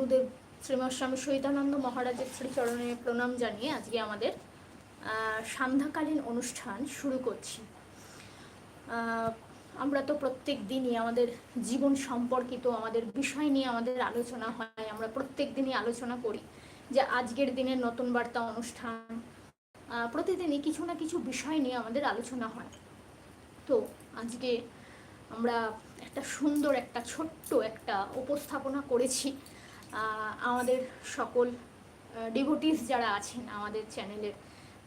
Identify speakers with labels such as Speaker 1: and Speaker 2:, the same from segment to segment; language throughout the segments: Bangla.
Speaker 1: গুরুদেব শ্রীমৎ স্বামী সহিতানন্দ মহারাজের শ্রীচরণে প্রণাম জানিয়ে আজকে আমাদের সান্ধ্যাকালীন অনুষ্ঠান শুরু করছি। আমরা তো প্রত্যেক দিনই আমাদের জীবন সম্পর্কিত আমাদের বিষয় নিয়ে আমাদের আলোচনা হয়, আমরা প্রত্যেক দিনই আলোচনা করি যে আজকের দিনের নতুন বার্তা অনুষ্ঠান প্রতিদিনই কিছু না কিছু বিষয় নিয়ে আমাদের আলোচনা হয়। তো আজকে আমরা একটা সুন্দর, একটা ছোট্ট একটা উপস্থাপনা করেছি। আমাদের সকল ডিভোটিস যারা আছেন আমাদের চ্যানেলের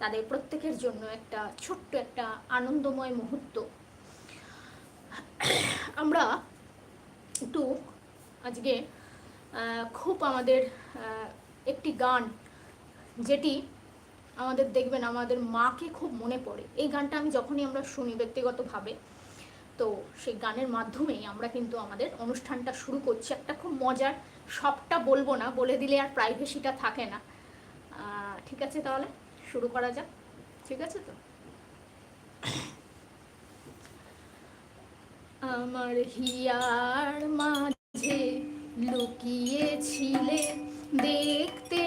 Speaker 1: তাদের প্রত্যেকের জন্য একটা ছোট্ট একটা আনন্দময় মুহূর্ত। আমরা একটু আজকে খুব আমাদের একটি গান, যেটি আমাদের দেখবেন আমাদের মাকে খুব মনে পড়ে। এই গানটা আমি যখনই আমরা শুনি ব্যক্তিগতভাবে, তো সেই গানের মাধ্যমেই আমরা কিন্তু আমাদের অনুষ্ঠানটা শুরু করছি। একটা খুব মজার সবটা বলব না, বলে দিলে আর প্রাইভেসিটা থাকে না। ঠিক আছে তাহলে? শুরু করা যাক। ঠিক আছে তো? আমার হিয়ার মাঝে লুকিয়েছিলে, দেখতে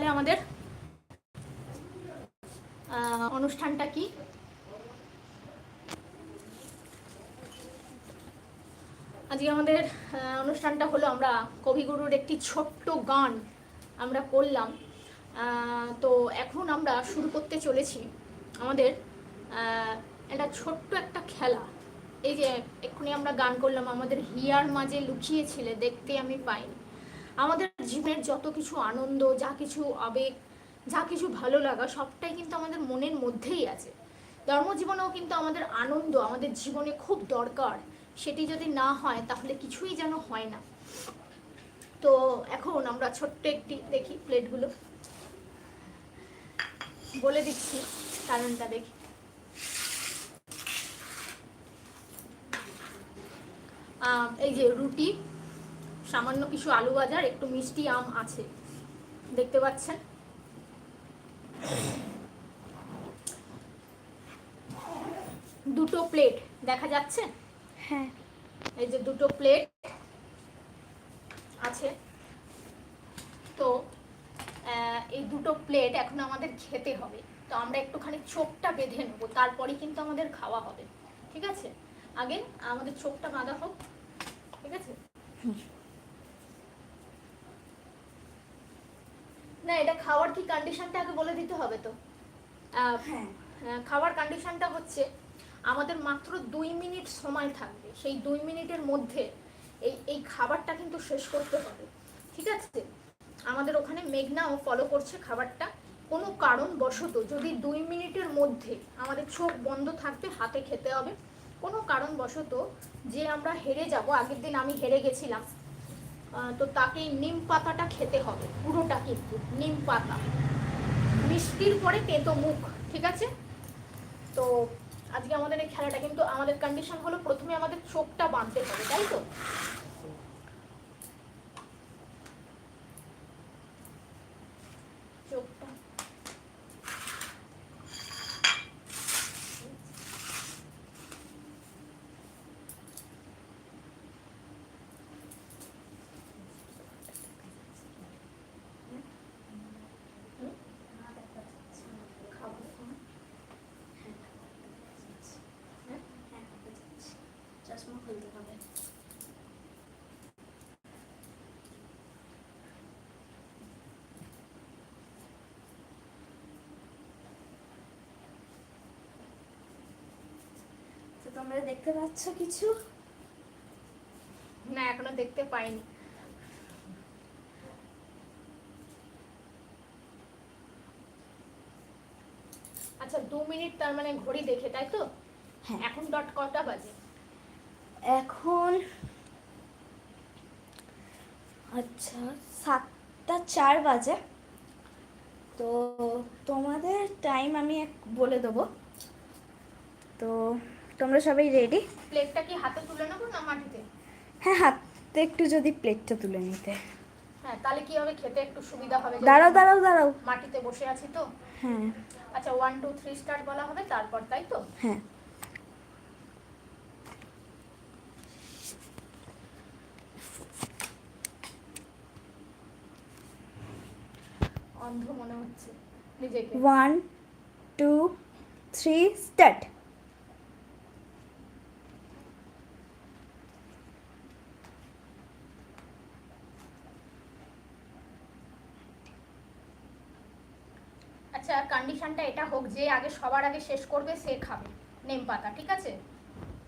Speaker 1: তাহলে আমাদের অনুষ্ঠানটা কি? আজকে আমাদের অনুষ্ঠানটা হলো আমরা কবিগুরুর একটি ছোট্ট গান আমরা করলাম। তো এখন আমরা শুরু করতে চলেছি আমাদের একটা ছোট্ট একটা খেলা। এই যে এক্ষুনি আমরা গান করলাম, আমাদের হিয়ার মাঝে লুকিয়েছিলে, দেখতে আমি পাইনি। আমাদের জীবনের যত কিছু আনন্দ, যা কিছু আবেগ, যা কিছু ভালো লাগা, সবটাই কিন্তু আমাদের মনের মধ্যেই আছে। ধর্মজীবনেও কিন্তু আমাদের আনন্দ, আমাদের জীবনে খুব দরকার। সেটি যদি না হয়, তাহলে কিছুই যেন হয় না। তো এখন আমরা ছোট্ট একটি দেখি প্লেটগুলো। বলে দিচ্ছি কারণটা দেখি। এই যে রুটি। সামান্য কিছু আলু বাজার একটু মিষ্টি আম আছে। দেখতে পাচ্ছেন? দুটো প্লেট দেখা যাচ্ছে?
Speaker 2: হ্যাঁ।
Speaker 1: এই যে দুটো প্লেট আছে। তো এই দুটো প্লেট এখন আমাদের খেতে হবে। তো আমরা একটুখানি চোখটা বেঁধে নেব তারপরে কিন্তু আমাদের খাওয়া হবে। ঠিক আছে? আগে আমাদের চোখটা বাঁধা হোক। ঠিক আছে? না এটা খাওয়ার কি কন্ডিশনটা আগে বলে দিতে হবে তো?
Speaker 2: হ্যাঁ।
Speaker 1: আহ, খাওয়ার কন্ডিশনটা হচ্ছে আমাদের মাত্র দুই মিনিট সময় থাকবে। সেই দুই মিনিটের মধ্যে এই এই খাবারটা কিন্তু শেষ করতে হবে। ঠিক আছে? আমাদের ওখানে মেঘনাও ফলো করছে খাবারটা। কোনো কারণ বশত যদি দুই মিনিটের মধ্যে আমাদের চোখ বন্ধ থাকবে হাতে খেতে হবে কোনো কারণ বশত যে আমরা হেরে যাব আগের দিন আমি হেরে গেছিলাম তো তাকে নিম পাতাটা খেতে হবে, পুরোটা কিন্তু, নিম পাতা। মিষ্টির পরে তেতো মুখ, ঠিক আছে? তো আজকে আমাদের এই খেলাটা কিন্তু আমাদের কন্ডিশন হলো প্রথমে আমাদের চোখটা বাঁধতে হবে, তাই তো চোখটা খাবার সময় হ্যাঁ?
Speaker 2: চশমা খুলতে হবে তো তোমরা দেখতে পাচ্ছ কিছু?
Speaker 1: না এখনও দেখতে পাইনি। আচ্ছা দু মিনিট তার মানে ঘড়ি দেখে তাই তো?
Speaker 2: হ্যাঁ।
Speaker 1: এখন ডট কটা বাজে।
Speaker 2: এখন আচ্ছা সাতটা চার বাজে। তো তোমাদের টাইম আমি এক বলে দেবো। তো তোমরা সবাই রেডি
Speaker 1: প্লেটটা কি হাতে তুলে নেব না মাটিতে?
Speaker 2: হ্যাঁ হাতে একটু যদি প্লেটটা তুলে নিতে।
Speaker 1: হ্যাঁ তাহলে কি হবে? খেতে একটু সুবিধা হবে
Speaker 2: দাঁড়াও দাঁড়াও দাঁড়াও।
Speaker 1: মাটিতে বসে আছি তো।
Speaker 2: হ্যাঁ।
Speaker 1: আচ্ছা ওয়ান টু থ্রি স্টার্ট বলা হবে তারপর তাই তো?
Speaker 2: হ্যাঁ।
Speaker 1: অন্ধ মনে হচ্ছে নিজেকে।
Speaker 2: ওয়ান টু থ্রি স্টার্ট
Speaker 1: কন্ডিশনটা এটা হোক যে আগে সবার আগে শেষ করবে সে খাবে। নেম পাতা ঠিক আছে?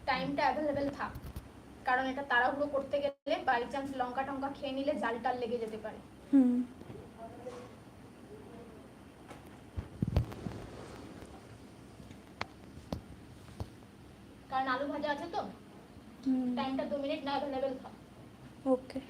Speaker 1: টাইমটা অ্যাভেলেবেল থাক। কারণ এটা তাড়াহুড়ো করতে গেলে বাই চান্স লঙ্কা টঙ্কা খেয়ে নিলে জাল টাল লেগে যেতে পারে।
Speaker 2: হুম।
Speaker 1: কারণ আলু ভাজা আছে তো? টাইমটা দু মিনিট না অ্যাভেলেবেল থাক।
Speaker 2: ওকে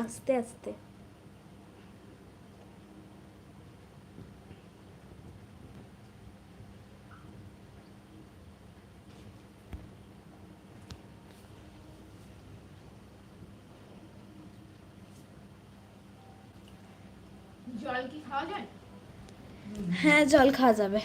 Speaker 2: আস্তে আস্তে।
Speaker 1: জল কি খাওয়া যায়?
Speaker 2: হ্যাঁ জল খাওয়া যাবে।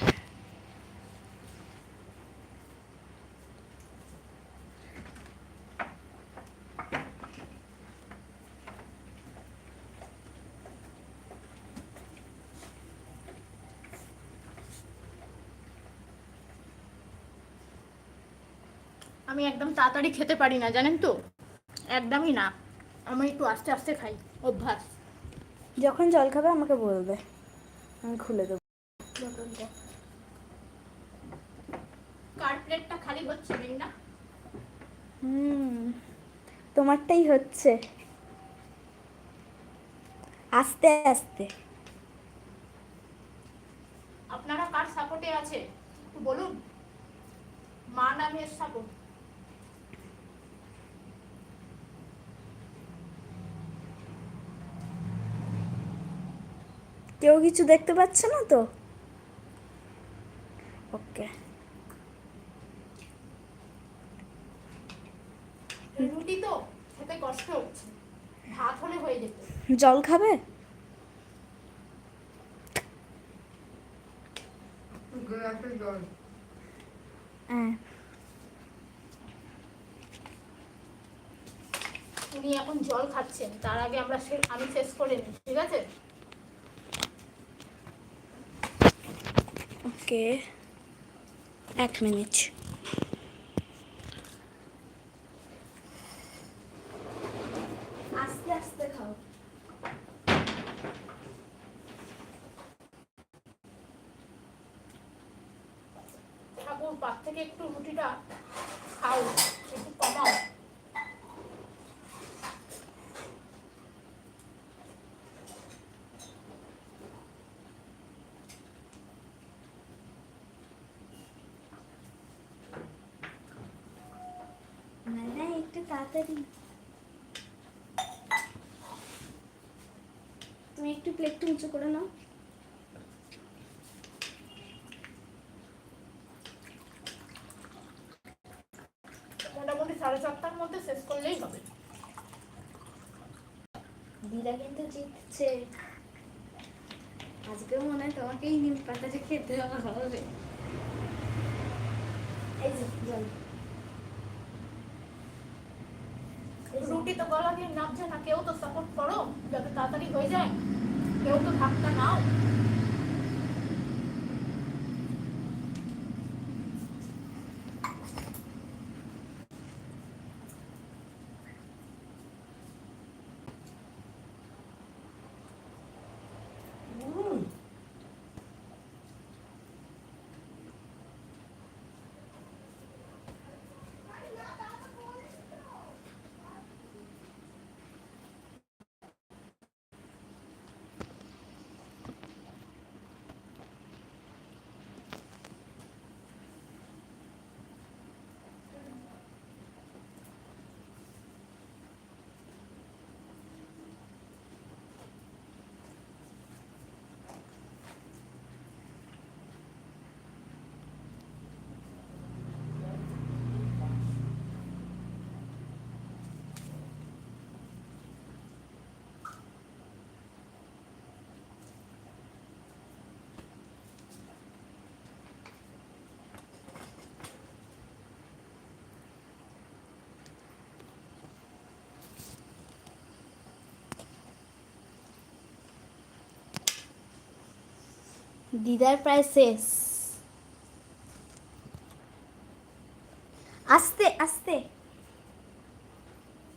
Speaker 1: আমি একদম তাড়াতাড়ি খেতে পারি না জানেন তো? একদমই না। আমি একটু আস্তে আস্তে খাই অভ্যাস।
Speaker 2: যখন জল খাবে আমাকে বলবে আমি খুলে দেবো।
Speaker 1: কার প্লেটটা খালি হচ্ছে না
Speaker 2: হুম তোমারটাই হচ্ছে। আস্তে আস্তে।
Speaker 1: আপনারা কার সাপোর্টে আছে? একটু বলুন। মা নামের সাপোর্ট।
Speaker 2: কেউ কিছু দেখতে পাচ্ছে না তো? ওকে।
Speaker 1: রুটি তো খেতে কষ্ট হচ্ছে। ভাত হলে হয়ে যেত।
Speaker 2: জল খাবে? হ্যাঁ।
Speaker 1: উনি এখন জল খাচ্ছেন তার আগে আমরা আমি শেষ করে নিই ঠিক আছে?
Speaker 2: ওকে এক মিনিট। আস্তে আস্তে খাও।
Speaker 1: ঠাকুর থেকে একটু রুটিটা খাও একটু কমাও
Speaker 2: না একটু তাড়াতাড়ি। তুমি একটু প্লেটটা উঁচু করে নাও।
Speaker 1: মোটামুটি সাড়ে চারটার মধ্যে শেষ করলেই হবে।
Speaker 2: দিদা কিন্তু জিতছে। আজকে মনে হয় তোমাকেই নিম পাতাটা খেতে হবে। এই যে জল এই যে।
Speaker 1: রুটি তো গলা দিয়ে নামছে না, কেউ তো সাপোর্ট করো, যাতে তাড়াতাড়ি হয়ে যায় কেউ তো ধাক্কা নাও
Speaker 2: দিদার প্রায় শেষ। আস্তে আস্তে।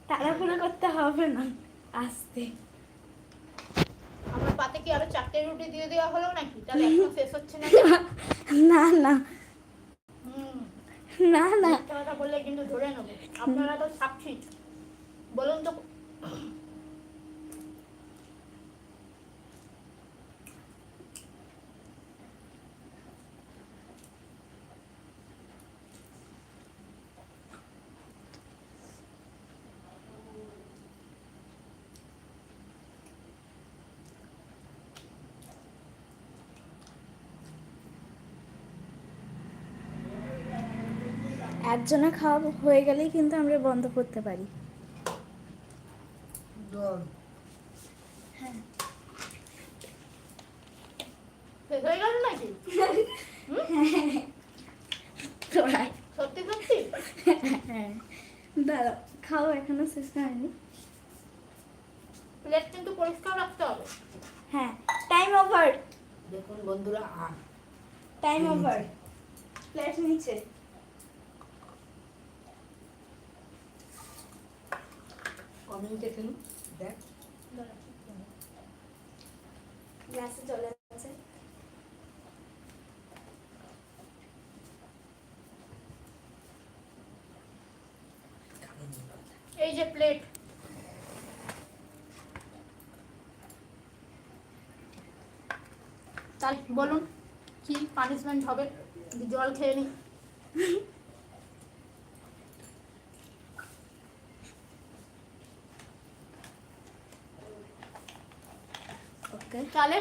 Speaker 2: তাড়াহুড়ো করতে হবে না। আস্তে।
Speaker 1: আমার পাতে কি আরও চারটে রুটি দিয়ে দেওয়া হলো নাকি? তাহলে এখন শেষ হচ্ছে না?
Speaker 2: না। না না। না
Speaker 1: কথা বললে কিন্তু ধরে নেব। আপনারা তো সাক্ষী। বলুন তো।
Speaker 2: একজনে খাওয়া হয়ে গেলেই কিন্তু আমরা বন্ধ করতে পারি।
Speaker 1: হয়ে।
Speaker 2: হ্যাঁ দাঁড়াও খাও এখনও শেষ হয়নি।
Speaker 1: প্লেট কিন্তু পরিষ্কার রাখতে হবে।
Speaker 2: হ্যাঁ টাইম ওভার
Speaker 3: দেখুন বন্ধুরা আ
Speaker 2: টাইম ওভার প্লেট নিচে।
Speaker 3: খেলুন দেখ
Speaker 1: এই যে প্লেট। তাই বলুন কি পানিশমেন্ট হবে? জল খেয়ে নি
Speaker 2: ওকে
Speaker 1: তাহলে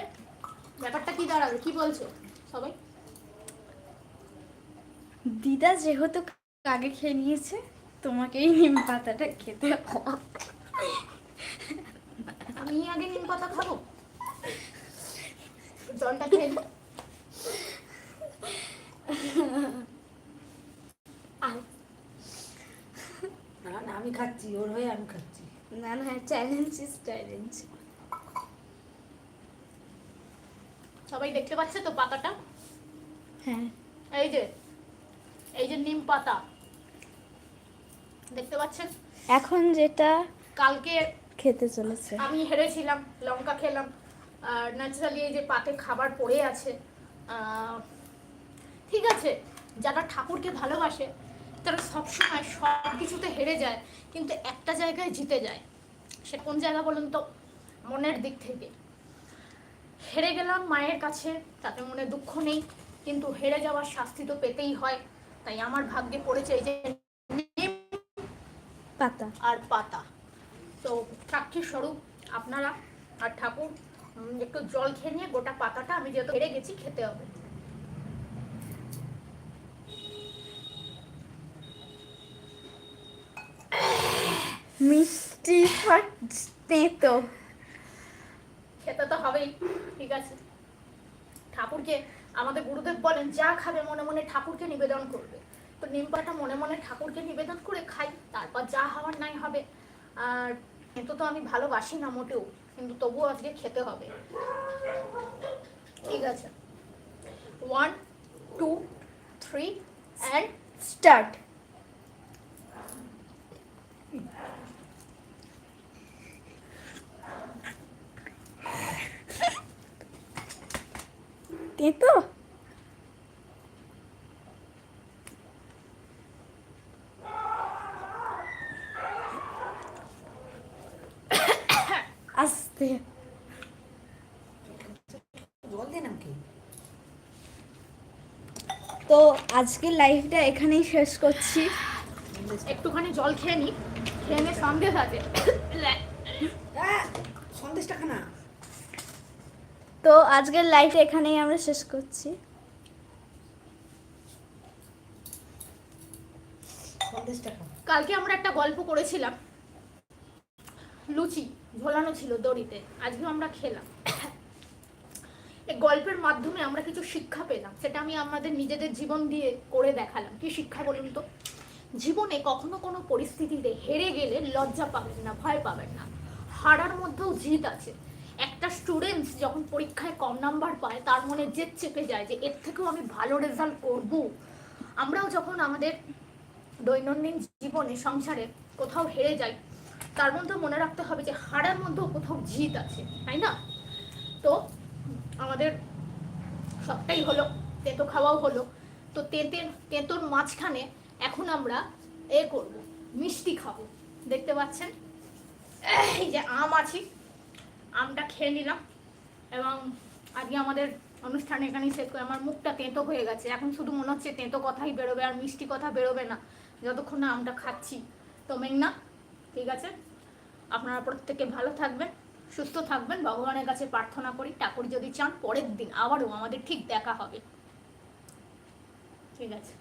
Speaker 1: ব্যাপারটা কি দাঁড়াবে? কি বলছো সবাই?
Speaker 2: দিদা যেহেতু আগে খেয়ে নিয়েছে তোমাকেই নিম পাতাটা খেতে হবে।
Speaker 1: আমি আগে নিম পাতা খাব? জলটা খেয়ে
Speaker 2: আর
Speaker 3: না না আমি খাচ্ছি ওর হয়ে আমি খাচ্ছি।
Speaker 2: না না চ্যালেঞ্জ ইজ চ্যালেঞ্জ
Speaker 1: সবাই দেখতে পাচ্ছে তো পাতাটা?
Speaker 2: হ্যাঁ।
Speaker 1: এই যে এই যে নিম পাতা। দেখতে পাচ্ছেন?
Speaker 2: এখন যেটা
Speaker 1: কালকে
Speaker 2: খেতে চলেছে।
Speaker 1: আমি হেরেছিলাম লঙ্কা খেলাম। আর ন্যাচারালি এই যে পাতে খাবার পড়ে আছে। ঠিক আছে যারা ঠাকুরকে ভালোবাসে তারা সবসময় সব কিছুতে হেরে যায় কিন্তু একটা জায়গায় জিতে যায়। সে কোন জায়গা বলুন তো? মনের দিক থেকে। হেরে গেলাম মায়ের কাছে তাতে মনে দুঃখ নেই। কিন্তু হেরে যাওয়ার শাস্তি তো পেতেই হয়। তাই আমার ভাগ্যে পড়েছে এই যে
Speaker 2: পাতা।
Speaker 1: আর পাতা। তো সাক্ষী স্বরূপ আপনারা আর ঠাকুর একটু জল খেয়ে নিয়ে গোটা পাতাটা আমি যেহেতু হেরে গেছি খেতে হবে।
Speaker 2: মিষ্টি তেতো
Speaker 1: খেতে তো হবেই, ঠিক আছে। ঠাকুরকে, আমাদের গুরুদেব বলেন, যা খাবে মনে মনে ঠাকুরকে নিবেদন করবে। তো নিম পাতা মনে মনে ঠাকুরকে নিবেদন করে খাই, তারপর যা হওয়ার নাই হবে। আর এতো তো আমি ভালোবাসি না মোটেও, কিন্তু তবুও আজকে খেতে হবে। ঠিক আছে। One two three and
Speaker 2: start তেতো আস্তে।
Speaker 3: জল দে নাকি
Speaker 2: তো আজকের লাইফটা এখানেই শেষ করছি।
Speaker 1: একটুখানি জল খেয়ে নি। খেয়ে নিয়ে সন্দেশ আছে।
Speaker 3: সন্দেশটা খানা।
Speaker 2: তো আজকের লাইভটা এখানেই আমরা শেষ করছি।
Speaker 1: কালকে আমরা একটা গল্প করেছিলাম। লুচি, ঝোলানো ছিল দড়িতে আজকে আমরা খেলাম। এই গল্পের মাধ্যমে আমরা কিছু শিক্ষা পেলাম, সেটা আমি আমাদের নিজেদের জীবন দিয়ে করে দেখালাম। কি শিক্ষা বলুন তো? জীবনে কখনো কোনো পরিস্থিতিতে হেরে গেলে লজ্জা পাবেন না, ভয় পাবেন না। হারার মধ্যেও জিত আছে। একটা স্টুডেন্টস যখন পরীক্ষায় কম নাম্বার পায়, তার মনে জেদ চেপে যায় যে এর থেকেও আমি ভালো রেজাল্ট করব। আমরাও যখন আমাদের দৈনন্দিন জীবনে, সংসারে কোথাও হেরে যাই, তার মধ্যেও মনে রাখতে হবে যে হারার মধ্যেও কোথাও জিত আছে, তাই না? তো আমাদের সবটাই হলো, তেতো খাওয়াও হলো। তো তেঁতের তেঁতোর মাঝখানে এখন আমরা এ করব, মিষ্টি খাব। দেখতে পাচ্ছেন? এই যে আম আছে আমটা খেয়ে নিলাম। এবং আজকে আমাদের অনুষ্ঠান এখানেই শেষ করে আমার মুখটা তেঁতো হয়ে গেছে। এখন শুধু মনে হচ্ছে তেঁতো কথাই বেরোবে আর মিষ্টি কথা বেরোবে না। যতক্ষণ না আমটা খাচ্ছি। তো মেঘনা, ঠিক আছে? আপনারা প্রত্যেকে ভালো থাকবেন, সুস্থ থাকবেন। ভগবানের কাছে প্রার্থনা করি, ঠাকুর যদি চান, পরের দিন আবারও আমাদের ঠিক দেখা হবে। ঠিক আছে?